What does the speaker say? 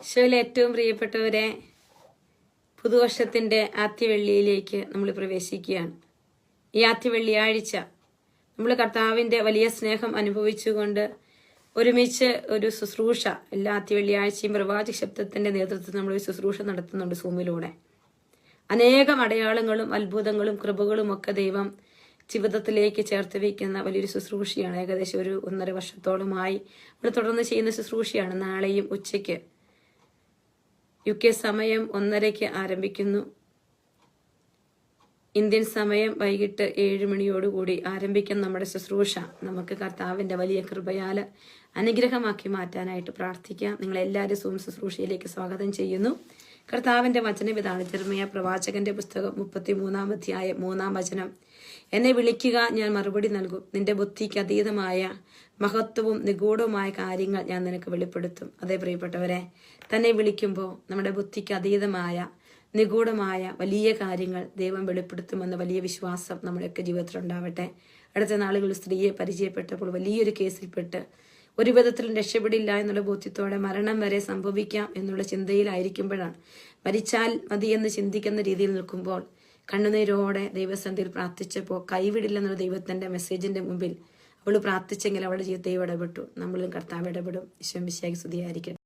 ഈശോയിലെ ഏറ്റവും പ്രിയപ്പെട്ടവരെ പുതുവർഷത്തിന്റെ ആദ്യവെള്ളിയിലേക്ക് നമ്മൾ പ്രവേശിക്കുകയാണ്. ഈ ആദ്യ വെള്ളിയാഴ്ച നമ്മൾ കർത്താവിന്റെ വലിയ സ്നേഹം അനുഭവിച്ചുകൊണ്ട് ഒരുമിച്ച് ഒരു ശുശ്രൂഷ എല്ലാ ആദ്യ വെള്ളിയാഴ്ചയും പ്രവാചക ശബ്ദത്തിന്റെ നേതൃത്വത്തിൽ നമ്മൾ ഒരു ശുശ്രൂഷ നടത്തുന്നുണ്ട് സൂമിലൂടെ. അനേകം അടയാളങ്ങളും അത്ഭുതങ്ങളും കൃപകളും ഒക്കെ ദൈവം ജീവിതത്തിലേക്ക് ചേർത്ത് വയ്ക്കുന്ന വലിയൊരു ശുശ്രൂഷയാണ്. ഏകദേശം ഒരു ഒന്നര വർഷത്തോളമായി. നമ്മൾ തുടർന്ന് ചെയ്യുന്ന ശുശ്രൂഷയാണ് നാളെയും ഉച്ചയ്ക്ക്. യു കെ സമയം ഒന്നരയ്ക്ക് ആരംഭിക്കുന്നു. ഇന്ത്യൻ സമയം വൈകിട്ട് ഏഴ് മണിയോടുകൂടി ആരംഭിക്കും നമ്മുടെ ശുശ്രൂഷ. നമുക്ക് കർത്താവിന്റെ വലിയ കൃപയാൽ അനുഗ്രഹമാക്കി മാറ്റാനായിട്ട് പ്രാർത്ഥിക്കാം. നിങ്ങളെല്ലാവരും സൂം ശുശ്രൂഷയിലേക്ക് സ്വാഗതം ചെയ്യുന്നു. കർത്താവിന്റെ വചനം ഇതാണ്. ജർമ്മയ പ്രവാചകന്റെ പുസ്തകം മുപ്പത്തി മൂന്നാം അധ്യായ മൂന്നാം വചനം. എന്നെ വിളിക്കുക ഞാൻ മറുപടി നൽകും. നിന്റെ ബുദ്ധിക്ക് അതീതമായ മഹത്വവും നിഗൂഢവുമായ കാര്യങ്ങൾ ഞാൻ നിനക്ക് വെളിപ്പെടുത്തും. അതേ പ്രിയപ്പെട്ടവരെ തന്നെ വിളിക്കുമ്പോൾ നമ്മുടെ ബുദ്ധിക്ക് അതീതമായ നിഗൂഢമായ വലിയ കാര്യങ്ങൾ ദൈവം വെളിപ്പെടുത്തുമെന്ന വലിയ വിശ്വാസം നമ്മുടെയൊക്കെ ജീവിതത്തിൽ ഉണ്ടാവട്ടെ അടുത്ത നാളുകളിൽ സ്ത്രീയെ പരിചയപ്പെട്ടപ്പോൾ വലിയൊരു കേസിൽപ്പെട്ട് ഒരു വിധത്തിലും രക്ഷപ്പെടില്ല എന്നുള്ള ബോധ്യത്തോടെ മരണം വരെ സംഭവിക്കാം എന്നുള്ള ചിന്തയിലായിരിക്കുമ്പോഴാണ്. മരിച്ചാൽ എന്ന് ചിന്തിക്കുന്ന രീതിയിൽ നിൽക്കുമ്പോൾ കണ്ണുനീരോടെ ദൈവസന്ധിയിൽ പ്രാർത്ഥിച്ചപ്പോൾ കൈവിടില്ല എന്നുള്ള ദൈവത്തിന്റെ മെസ്സേജിന്റെ മുമ്പിൽ അവൾ പ്രാർത്ഥിച്ചെങ്കിൽ അവളുടെ ജീവിതത്തെ ഇടപെട്ടു. നമ്മളും കർത്താവ് ഇടപെടും. വിശ്വം വിശ്വാസി സ്തുതിയായിരിക്കട്ടെ.